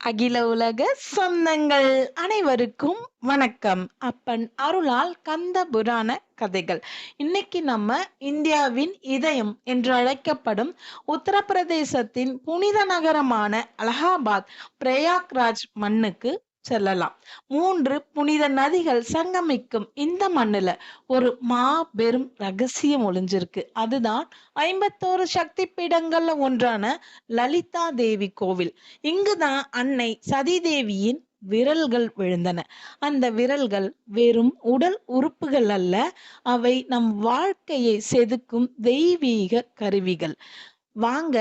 அகில உலக சொந்தங்கள் அனைவருக்கும் வணக்கம். அப்பன் அருளால் கந்த புராண கதைகள். இன்னைக்கு நம்ம இந்தியாவின் இதயம் என்று அழைக்கப்படும் உத்தரப்பிரதேசத்தின் புனித நகரமான அலகாபாத் பிரயாக்ராஜ் மண்ணுக்கு செல்லலாம். மூன்று புனித நதிகள் சங்கமிக்கும் இந்த மண்ணுல ஒரு மாபெரும் ரகசியம் ஒளிஞ்சிருக்கு. அதுதான் ஐம்பத்தோரு சக்தி பீடங்கள்ல ஒன்றான லலிதா தேவி கோவில். இங்குதான் அன்னை சதிதேவியின் விரல்கள் விழுந்தன. அந்த விரல்கள் வெறும் உடல் உறுப்புகள் அல்ல அவை நம் வாழ்க்கையை செதுக்கும் தெய்வீக கருவிகள். வாங்க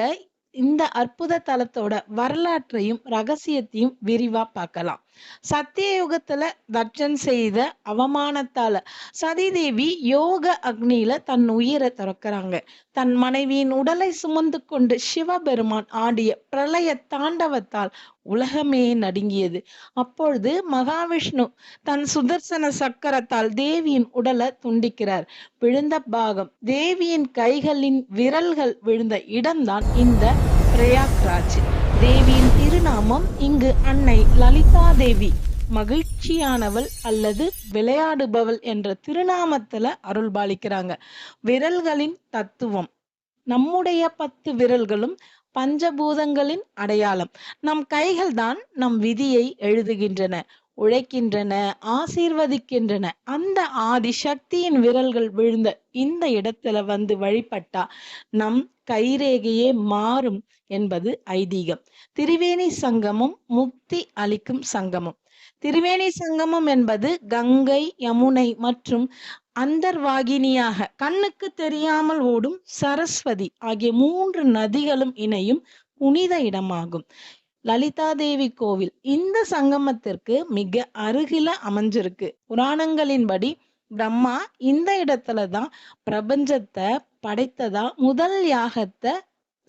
இந்த அற்புத தலத்தோட வரலாற்றையும் ரகசியத்தையும் விரிவா பார்க்கலாம். சத்தியயுகத்துல தர்ஷன் செய்த அவமானத்தால சதிதேவி யோக அக்னியில தன் உயிரை திறக்கிறாங்க. தன் மனைவியின் உடலை சுமந்து கொண்டு சிவபெருமான் ஆடிய பிரளய தாண்டவத்தால் உலகமே நடுங்கியது. அப்பொழுது மகாவிஷ்ணு தன் சுதர்சன சக்கரத்தால் தேவியின் உடலை துண்டிக்கிறார். விழுந்த பாகம் தேவியின் கைகளின் விரல்கள் விழுந்த இடம்தான் இந்த பிரயாக்ராஜ் தேவியின் திருநாமம் இங்கு அன்னை லலிதா தேவி மகிழ்ச்சியானவள் அல்லது விளையாடுபவள் என்ற திருநாமத்துல அருள்பாலிக்கிறாங்க விரல்களின் தத்துவம். நம்முடைய பத்து விரல்களும் பஞ்சபூதங்களின் அடையாளம். நம் கைகள் தான் நம் விதியை எழுதுகின்றன. உழைக்கின்றன ஆசீர்வதிக்கின்றன. அந்த ஆதி சக்தியின் விரல்கள் விழுந்த இந்த இடத்துல வந்து வழிபட்டா நம் கைரேகையே மாறும் என்பது ஐதீகம். திரிவேணி சங்கமம் முக்தி அளிக்கும் சங்கமம். திரிவேணி சங்கமம் என்பது கங்கை யமுனை மற்றும் அந்தர்வாகினியாக கண்ணுக்கு தெரியாமல் ஓடும் சரஸ்வதி ஆகிய மூன்று நதிகளும் இணையும் புனித இடமாகும். லலிதா தேவி கோவில் இந்த சங்கமத்திற்கு மிக அருகில அமைஞ்சிருக்கு. புராணங்களின்படி பிரம்மா இந்த இடத்துல தான் பிரபஞ்சத்தை படைத்ததா முதல் யாகத்தை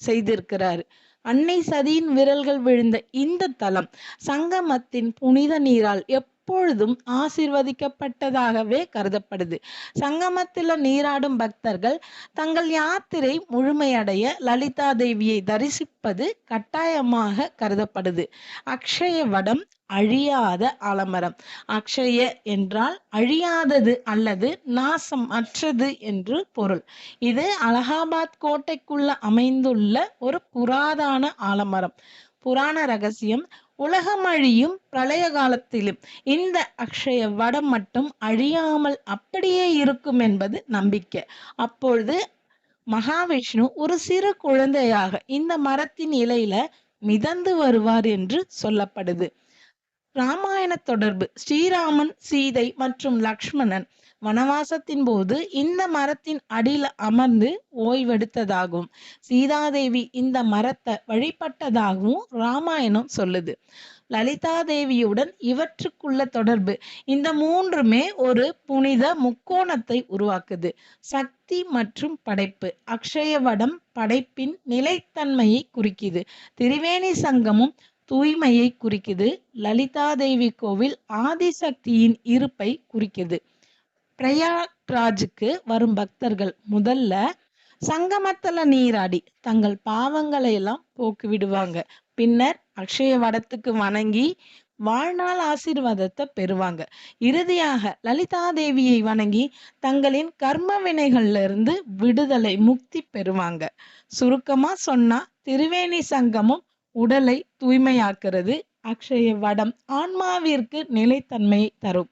செய்திருக்கிறாரு. அன்னை சதியின் விரல்கள் விழுந்த இந்த தலம் சங்கமத்தின் புனித நீரால் எப் எப்பொழுதும் ஆசீர்வதிக்கப்பட்டதாகவே கருதப்படுது. சங்கமத்தில் நீராடும் பக்தர்கள் தங்கள் யாத்திரை முழுமையடைய லலிதா தேவியை தரிசிப்பது கட்டாயமாக கருதப்படுது. அக்ஷய வடம் அழியாத ஆலமரம். அக்ஷய என்றால் அழியாதது அல்லது நாசம் அற்றது என்று பொருள். இது அலகாபாத் கோட்டைக்குள்ள அமைந்துள்ள ஒரு புராதான ஆலமரம். புராண ரகசியம் உலகம் அழியும் பிரளய காலத்திலும். இந்த அக்ஷய வடம் மட்டும் அழியாமல் அப்படியே இருக்கும் என்பது நம்பிக்கை. அப்பொழுது மகாவிஷ்ணு ஒரு சிறு குழந்தையாக இந்த மரத்தின் இலையில மிதந்து வருவார் என்று சொல்லப்படுது. ராமாயண தொடர்பு. ஸ்ரீராமன் சீதை மற்றும் லக்ஷ்மணன் வனவாசத்தின் போது இந்த மரத்தின் அடியில் அமர்ந்து ஓய்வெடுத்ததாகவும் சீதாதேவி இந்த மரத்தை வழிபட்டதாகவும் ராமாயணம் சொல்லுது. லலிதா தேவியுடன் இவற்றுக்குள்ள தொடர்பு. இந்த மூன்றுமே ஒரு புனித முக்கோணத்தை உருவாக்குது. சக்தி மற்றும் படைப்பு. அக்ஷயவடம் படைப்பின் நிலைத்தன்மையை குறிக்குது. திரிவேணி சங்கமும் தூய்மையை குறிக்குது. லலிதா தேவி கோவில் ஆதிசக்தியின் இருப்பை குறிக்குது. பிரயாக்ராஜுக்கு வரும் பக்தர்கள் முதல்ல சங்கமத்துல நீராடி தங்கள் பாவங்களை எல்லாம் போக்கு விடுவாங்க பின்னர் அக்ஷய வடத்துக்கு வணங்கி வாழ்நாள் ஆசீர்வாதத்தை பெறுவாங்க. இறுதியாக லலிதா தேவியை வணங்கி தங்களின் கர்ம வினைகள்ல இருந்து விடுதலை முக்தி பெறுவாங்க. சுருக்கமா சொன்னா திருவேணி சங்கமும் உடலை தூய்மையாக்குறது அக்ஷய வடம் ஆன்மாவிற்கு நிலைத்தன்மையை தரும்.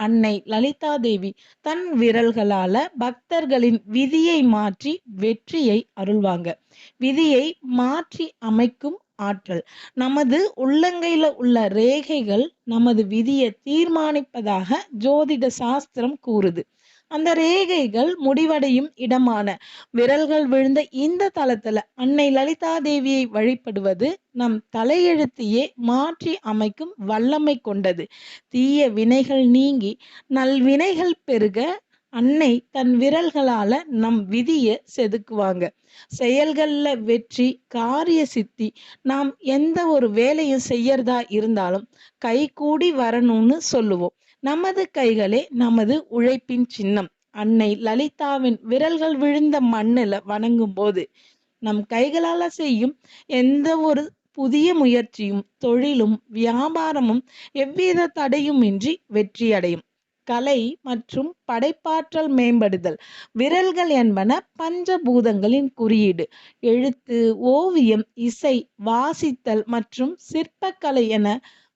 அன்னை லலிதா தேவி தன் விரல்களால பக்தர்களின் விதியை மாற்றி வெற்றியை அருள்வாங்க. விதியை மாற்றி அமைக்கும் ஆற்றல். நமது உள்ளங்கையில உள்ள ரேகைகள் நமது விதியை தீர்மானிப்பதாக ஜோதிட சாஸ்திரம் கூறுது. அந்த ரேகைகள் முடிவடையும் இடமான விரல்கள் விழுந்த இந்த தளத்துல அன்னை லலிதா தேவியை வழிபடுவது நம் தலையெழுத்தையே மாற்றி அமைக்கும் வல்லமை கொண்டது. தீய வினைகள் நீங்கி நல்வினைகள் பெருக அன்னை தன் விரல்களால நம் விதிய செதுக்குவாங்க. செயல்கள்ல வெற்றி காரிய சித்தி நாம் எந்த ஒரு வேலையும் செய்யறதா இருந்தாலும் கை கூடி வரணும்னு சொல்லுவோம். நமது கைகளே நமது உழைப்பின் சின்னம். அன்னை லலிதாவின் விரல்கள் விழுந்த மண்ணுல வணங்கும் போது நம் கைகளால செய்யும் எந்த ஒரு புதிய முயற்சியும் தொழிலும் வியாபாரமும் எவ்வித தடையுமின்றி வெற்றியடையும். கலை மற்றும் படைப்பாற்றல் மேம்படுதல் விரல்கள் என்பன பஞ்சபூதங்களின் குறியீடு. எழுத்து ஓவியம் இசை வாசித்தல் மற்றும் சிற்பக்கலை என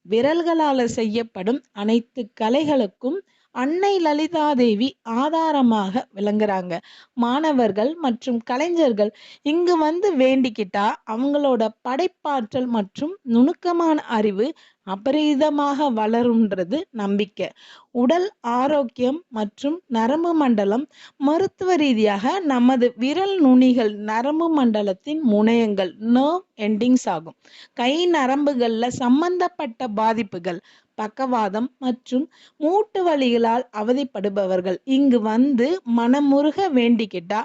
விரல்களால் செய்யப்படும் அனைத்து கலைகளுக்கும் அன்னை லலிதாதேவி ஆதாரமாக விளங்குறாங்க. மாணவர்கள் மற்றும் கலைஞர்கள் இங்கு வந்து வேண்டிக்கிட்டா அவங்களோட படைப்பாற்றல் மற்றும் நுணுக்கமான அறிவு அபரிதமாக வளரும்ன்றது நம்பிக்கை. உடல் ஆரோக்கியம் மற்றும் நரம்பு மண்டலம் மருத்துவ ரீதியாக நமது விரல் நுனிகள் நரம்பு மண்டலத்தின் முனையங்கள் நர்வ் எண்டிங்ஸ் ஆகும். கை நரம்புகளில் சம்பந்தப்பட்ட பாதிப்புகள் பக்கவாதம் மற்றும் மூட்டு வலிகளால் அவதிப்படுபவர்கள். இங்கு வந்து மனமுருக வேண்டிக்கிட்டா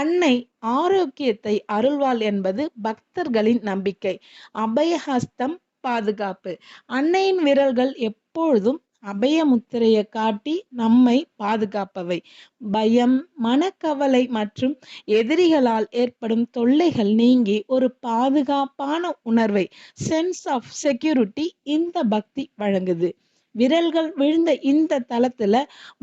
அன்னை ஆரோக்கியத்தை அருள்வாள் என்பது பக்தர்களின் நம்பிக்கை. அபயஹஸ்தம் பாதுகாப்பு. அன்னையின் விரல்கள் எப்பொழுதும் அபய முத்திரையை காட்டி நம்மை பாதுகாப்பவை. பயம் மனக்கவலை மற்றும் எதிரிகளால் ஏற்படும் தொல்லைகள் நீங்கி ஒரு பாதுகாப்பான உணர்வை சென்ஸ் ஆஃப் செக்யூரிட்டி இந்த பக்தி வழங்குது. விரல்கள் விழுந்த இந்த தளத்துல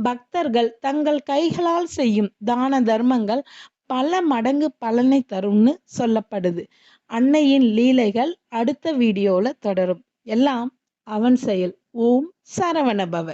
பக்தர்கள் தங்கள் கைகளால் செய்யும் தான தர்மங்கள் பல மடங்கு பலனை தரும்னு சொல்லப்படுது. அன்னையின் லீலைகள் அடுத்த வீடியோல தொடரும். எல்லாம் அவன் செயல். ஓம் சரவணபவ.